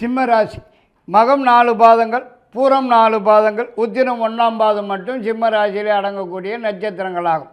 சிம்ம ராசி மகம் நாலு பாதங்கள் பூரம் நாலு பாதங்கள் உத்திரம் ஒன்றாம் பாதம் மட்டும் சிம்ம ராசியிலே அடங்கக்கூடிய நட்சத்திரங்களாகும்.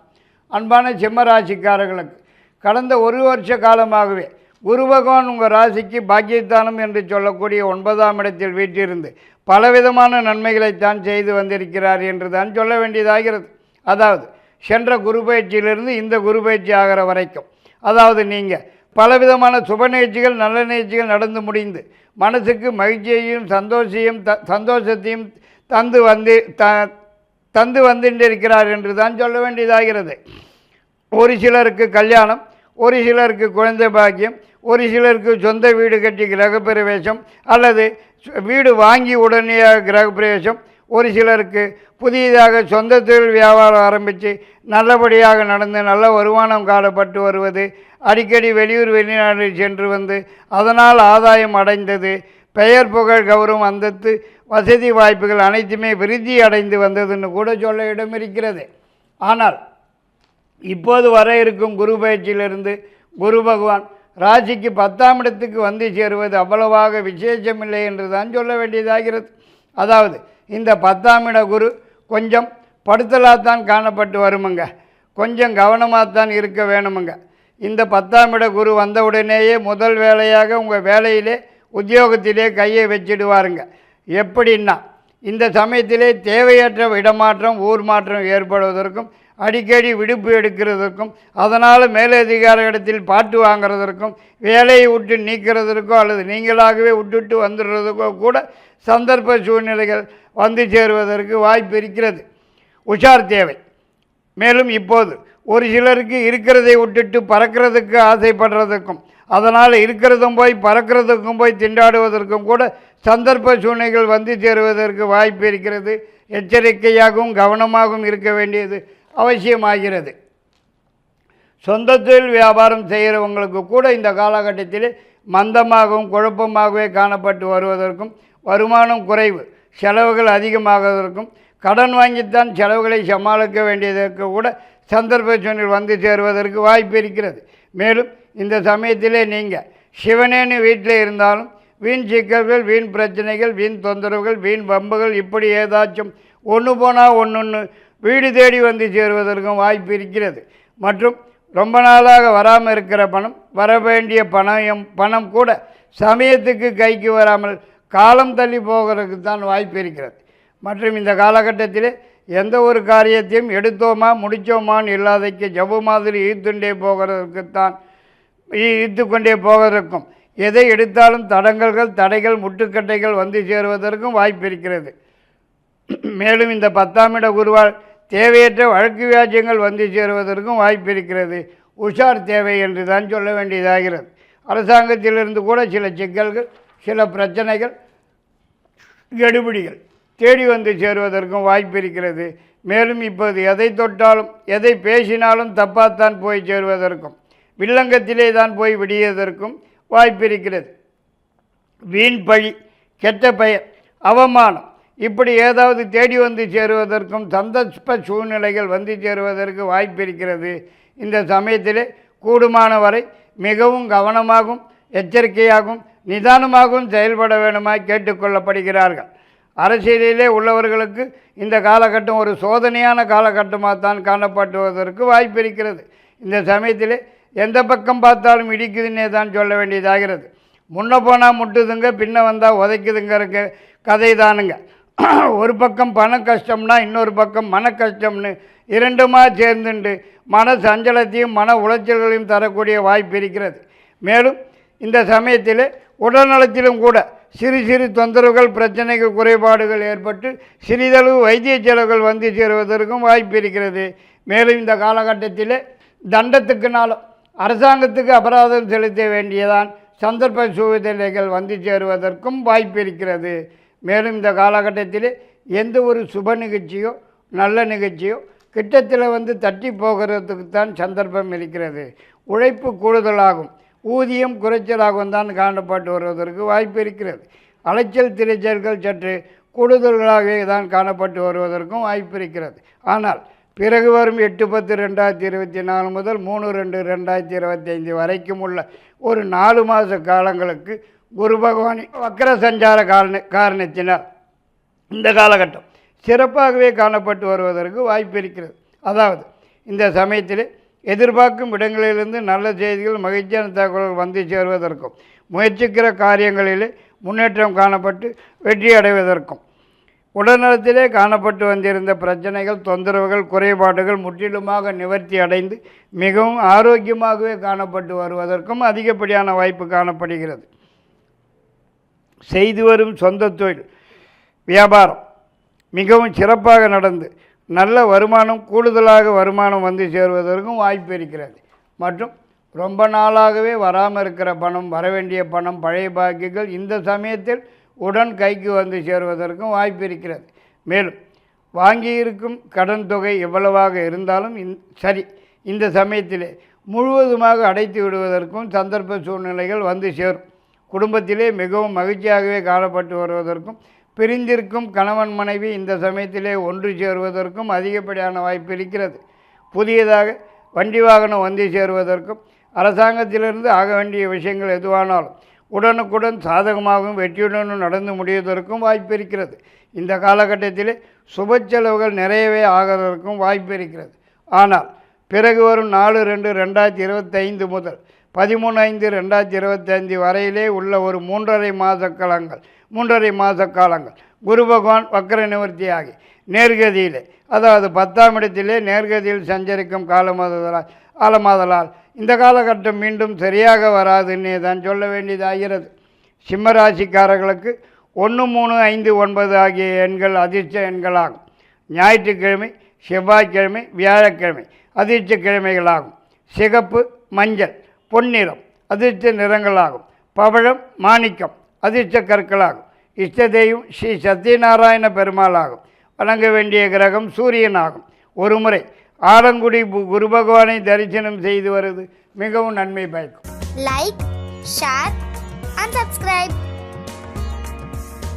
அன்பான சிம்ம ராசிக்காரர்களுக்கு கடந்த ஒரு வருஷ காலமாகவே குரு பகவான் உங்கள் ராசிக்கு பாக்கியத்தானம் என்று சொல்லக்கூடிய ஒன்பதாம் இடத்தில் வீட்டிருந்து பலவிதமான நன்மைகளைத்தான் செய்து வந்திருக்கிறார் என்று தான் சொல்ல வேண்டியதாகிறது. அதாவது சென்ற குரு பயிற்சியிலிருந்து இந்த குரு பயிற்சி ஆகிற வரைக்கும். அதாவது நீங்கள் பலவிதமான சுப நிகழ்ச்சிகள் நல்ல நிகழ்ச்சிகள் நடந்து முடிந்து மனசுக்கு மகிழ்ச்சியையும் சந்தோஷையும் த சந்தோஷத்தையும் தந்து வந்து த தந்து வந்துட்டிருக்கிறார் என்று தான் சொல்ல வேண்டியதாகிறது. ஒரு சிலருக்கு கல்யாணம் ஒரு சிலருக்கு குழந்தை பாக்கியம் ஒரு சிலருக்கு சொந்த வீடு கட்டி கிரகப்பிரவேசம் அல்லது வீடு வாங்கி உடனே கிரகப்பிரவேசம் ஒரு சிலருக்கு புதியதாக சொந்த தொழில் வியாபாரம் ஆரம்பித்து நல்லபடியாக நடந்து நல்ல வருமானம் காணப்பட்டு வருவது அடிக்கடி வெளியூர் வெளிநாடு சென்று வந்து அதனால் ஆதாயம் அடைந்தது. பெயர் புகழ் கௌரவம் அந்தத்து வசதி வாய்ப்புகள் அனைத்துமே விருத்தி அடைந்து வந்ததுன்னு கூட சொல்ல இடம் இருக்கிறது. ஆனால் இப்போது வர இருக்கும் குரு பயிற்சியிலிருந்து குரு பகவான் ராசிக்கு பத்தாம் இடத்துக்கு வந்து சேருவது அவ்வளவாக விசேஷமில்லை என்று தான் சொல்ல வேண்டியதாகிறது. அதாவது இந்த பத்தாம் இட குரு கொஞ்சம் படுத்தலாகத்தான் காணப்பட்டு வருமுங்க. கொஞ்சம் கவனமாகத்தான் இருக்க வேணுமுங்க. இந்த பத்தாம் இட குரு வந்தவுடனேயே முதல் வேலையாக உங்கள் வேலையிலே உத்தியோகத்திலே கையை வச்சிடுவாருங்க. எப்படின்னா இந்த சமயத்திலே தேவையற்ற இடமாற்றம் ஊர் மாற்றம் ஏற்படுவதற்கும் அடிக்கடி விடுப்பு எடுக்கிறதற்கும் அதனால் மேலதிகார இடத்தில் பாட்டு வாங்குறதற்கும் வேலையை விட்டு நீக்கிறதற்கோ அல்லது நீங்களாகவே விட்டுட்டு வந்துடுறதுக்கோ கூட சந்தர்ப்ப சூழ்நிலைகள் வந்து சேருவதற்கு வாய்ப்பு இருக்கிறது. உஷார் தேவை. மேலும் இப்போது ஒரு சிலருக்கு இருக்கிறதை விட்டுட்டு பறக்கிறதுக்கு ஆசைப்படுறதுக்கும் அதனால் இருக்கிறதும் போய் பறக்கிறதுக்கும் போய் திண்டாடுவதற்கும் கூட சந்தர்ப்ப சூழ்நிலைகள் வந்து சேருவதற்கு வாய்ப்பு இருக்கிறது. எச்சரிக்கையாகவும் கவனமாகவும் இருக்க வேண்டியது அவசியமாகிறது. சொந்த தொழில் வியாபாரம் செய்கிறவங்களுக்கு கூட இந்த காலகட்டத்தில் மந்தமாகவும் குழப்பமாகவே காணப்பட்டு வருவதற்கும் வருமானம் குறைவு. செலவுகள் அதிகமாகுவதற்கும் கடன் வாங்கித்தான் செலவுகளை சமாளிக்க வேண்டியதற்கு கூட சந்தர்ப்ப சூழ்நிலை வந்து சேருவதற்கு வாய்ப்பு இருக்கிறது. மேலும் இந்த சமயத்திலே நீங்கள் சிவனேன்னு வீட்டில் இருந்தாலும் வீண் சிக்கல்கள் வீண் பிரச்சனைகள் வீண் தொந்தரவுகள் வீண் வம்புகள் இப்படி ஏதாச்சும் ஒன்று போனால் ஒன்று வீடு தேடி வந்து சேருவதற்கும் வாய்ப்பு இருக்கிறது. மற்றும் ரொம்ப நாளாக வராமல் இருக்கிற பணம் வர வேண்டிய பணம் பணம் கூட சமயத்துக்கு கைக்கு வராமல் காலம் தள்ளி போகிறதுக்கு தான் வாய்ப்பு இருக்கிறது. மற்றும் இந்த காலகட்டத்தில் எந்த ஒரு காரியத்தையும் எடுத்தோமா முடித்தோமான்னு இல்லாதைக்கு ஜவு மாதிரி ஈர்த்துண்டே போகிறதுக்குத்தான் ஈர்த்து கொண்டே போவதற்கும் எதை எடுத்தாலும் தடங்கல்கள் தடைகள் முட்டுக்கட்டைகள் வந்து சேருவதற்கும் வாய்ப்பு இருக்கிறது. மேலும் இந்த பத்தாம் இட குருவால் தேவையற்ற வழக்கு வியாஜ்யங்கள் வந்து சேருவதற்கும் வாய்ப்பு இருக்கிறது. உஷார் தேவை என்று தான் சொல்ல வேண்டியதாகிறது. அரசாங்கத்திலிருந்து கூட சில சிக்கல்கள் சில பிரச்சனைகள் கெடுபிடிகள். தேடி வந்து சேருவதற்கும் வாய்ப்பு இருக்கிறது. மேலும் இப்போது எதை தொட்டாலும் எதை பேசினாலும் தப்பாகத்தான் போய் சேருவதற்கும் வில்லங்கத்திலே தான் போய் விடியதற்கும் வாய்ப்பு இருக்கிறது. வீண் பழி கெட்ட பெயர் அவமானம் இப்படி ஏதாவது தேடி வந்து சேருவதற்கும் சந்தர்ப்ப சூழ்நிலைகள் வந்து சேருவதற்கு வாய்ப்பு இருக்கிறது. இந்த சமயத்திலே கூடுமான வரை மிகவும் கவனமாகவும் எச்சரிக்கையாகவும் நிதானமாகவும் செயல்பட வேணுமாய் கேட்டுக்கொள்ளப்படுகிறார்கள் அரசியலிலே உள்ளவர்களுக்கு இந்த காலகட்டம் ஒரு சோதனையான காலகட்டமாக தான் காணப்படுவதற்கு வாய்ப்பு இருக்கிறது. இந்த சமயத்திலே எந்த பக்கம் பார்த்தாலும் இடிக்குதுன்னே தான் சொல்ல வேண்டியதாகிறது. முன்ன போனால் முட்டுதுங்க பின்ன வந்தால் உதைக்குதுங்கிற கதை தானுங்க ஒரு பக்கம் பண கஷ்டம்னா இன்னொரு பக்கம் மன கஷ்டம்னு இரண்டுமா சேர்ந்துண்டு மன சஞ்சலத்தையும் மன உளைச்சல்களையும் தரக்கூடிய வாய்ப்பு இருக்கிறது. மேலும் இந்த சமயத்தில் உடல்நலத்திலும் கூட சிறு சிறு தொந்தரவுகள் பிரச்சனைகள் குறைபாடுகள் ஏற்பட்டு சிறிதளவு வைத்திய செலவுகள் வந்து சேருவதற்கும் வாய்ப்பு இருக்கிறது. மேலும் இந்த காலகட்டத்தில் தண்டத்துக்குனாலும் அரசாங்கத்துக்கு அபராதம் செலுத்த வேண்டியதான் சந்தர்ப்ப சூழ்நிலைகள் வந்து சேருவதற்கும் வாய்ப்பு இருக்கிறது. மேலும் இந்த காலகட்டத்தில் எந்த ஒரு சுப நிகழ்ச்சியோ நல்ல நிகழ்ச்சியோ கிட்டத்தில் வந்து தட்டி போகிறதுக்கு தான் சந்தர்ப்பம் இருக்கிறது. உழைப்பு கூடுதலாகும். ஊதியம் குறைச்சலாகவும் தான் காணப்பட்டு வருவதற்கு வாய்ப்பு இருக்கிறது. அலைச்சல் திரைச்சல்கள் சற்று கூடுதல்களாகவே தான் காணப்பட்டு வருவதற்கும் வாய்ப்பு இருக்கிறது. ஆனால் பிறகு வரும் எட்டு பத்து ரெண்டாயிரத்தி இருபத்தி நாலு முதல் மூணு ரெண்டு ரெண்டாயிரத்தி இருபத்தி ஐந்து வரைக்கும் உள்ள ஒரு நாலு மாத காலங்களுக்கு குரு பகவானி வக்கர சஞ்சார காரண காரணத்தினால் இந்த காலகட்டம் சிறப்பாகவே காணப்பட்டு வருவதற்கு வாய்ப்பு இருக்கிறது. அதாவது இந்த சமயத்தில் எதிர்பார்க்கும் இடங்களிலிருந்து நல்ல செய்திகள் மகிழ்ச்சியான தகவல்கள் வந்து சேருவதற்கும் முயற்சிக்கிற காரியங்களிலே முன்னேற்றம் காணப்பட்டு வெற்றி அடைவதற்கும். உடல்நலத்திலே காணப்பட்டு வந்திருந்த பிரச்சனைகள் தொந்தரவுகள் குறைபாடுகள் முற்றிலுமாக நிவர்த்தி அடைந்து மிகவும் ஆரோக்கியமாகவே காணப்பட்டு வருவதற்கும் அதிகப்படியான வாய்ப்பு காணப்படுகிறது. செய்து வரும் சொந்த தொழில் வியாபாரம் மிகவும் சிறப்பாக நடந்து நல்ல வருமானம் கூடுதலாக வருமானம் வந்து சேருவதற்கும் வாய்ப்பு இருக்கிறது. மற்றும் ரொம்ப நாளாகவே வராமல் இருக்கிற பணம் வரவேண்டிய பணம் பழைய பாக்கிகள் இந்த சமயத்தில் உடன் கைக்கு வந்து சேருவதற்கும் வாய்ப்பு இருக்கிறது. மேலும் வாங்கியிருக்கும் கடன் தொகை எவ்வளவாக இருந்தாலும் இந் சரி இந்த சமயத்திலே முழுவதுமாக அடைத்து விடுவதற்கும் சந்தர்ப்ப சூழ்நிலைகள் வந்து சேரும். குடும்பத்திலே மிகவும் மகிழ்ச்சியாகவே காணப்பட்டு வருவதற்கும் பிரிந்திருக்கும் கணவன் மனைவி இந்த சமயத்திலே ஒன்று சேருவதற்கும் அதிகப்படியான வாய்ப்பு இருக்கிறது. புதியதாக வண்டி வாகனம் வந்து சேருவதற்கும் அரசாங்கத்திலிருந்து ஆக வேண்டிய விஷயங்கள் எதுவானாலும் உடனுக்குடன் சாதகமாகவும் வெற்றியுடனும் நடந்து முடிவதற்கும் வாய்ப்பு இருக்கிறது. இந்த காலகட்டத்திலே சுப செலவுகள் நிறையவே ஆகிறதற்கும் வாய்ப்பு இருக்கிறது. ஆனால் பிறகு வரும் நாலு ரெண்டு ரெண்டாயிரத்தி இருபத்தைந்து முதல் பதிமூணு ஐந்து ரெண்டாயிரத்தி இருபத்தைந்து வரையிலே உள்ள ஒரு மூன்றரை மாத காலங்கள் மூன்றரை மாத காலங்கள். குரு பகவான் வக்கர நிவர்த்தியாகி நேர்கதியிலே அதாவது பத்தாம் இடத்திலே நேர்கதியில் சஞ்சரிக்கும் காலமாதலால் காலமாதலால் இந்த காலகட்டம் மீண்டும் சரியாக வராதுன்னே தான் சொல்ல வேண்டியதாகிறது சிம்மராசிக்காரர்களுக்கு ஒன்று மூணு ஐந்து ஒன்பது ஆகிய எண்கள் அதிர்ஷ்ட எண்களாகும். ஞாயிற்றுக்கிழமை செவ்வாய்க்கிழமை வியாழக்கிழமை அதிர்ஷ்ட கிழமைகளாகும் சிகப்பு மஞ்சள் பொன்னிறம் அதிர்ஷ்ட நிறங்களாகும். பவழம் மாணிக்கம் அதிர்ஷ்ட கற்களாகும். இஷ்ட தெய்வம் ஸ்ரீ சத்யநாராயண பெருமாளாகும். வணங்க வேண்டிய கிரகம் சூரியனாகும். ஒருமுறை ஆலங்குடி பு- குரு பகவானை தரிசனம் செய்து வருவது மிகவும் நன்மை பயக்கும். Like share and subscribe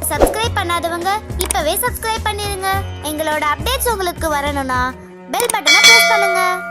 subscribe பண்ணாதவங்க இப்பவே சப்ஸ்கிரைப் பண்ணிருங்க. எங்களோட அப்டேட்ஸ் உங்களுக்கு வரணும்னா பெல் பட்டனை பிரஸ் பண்ணுங்க.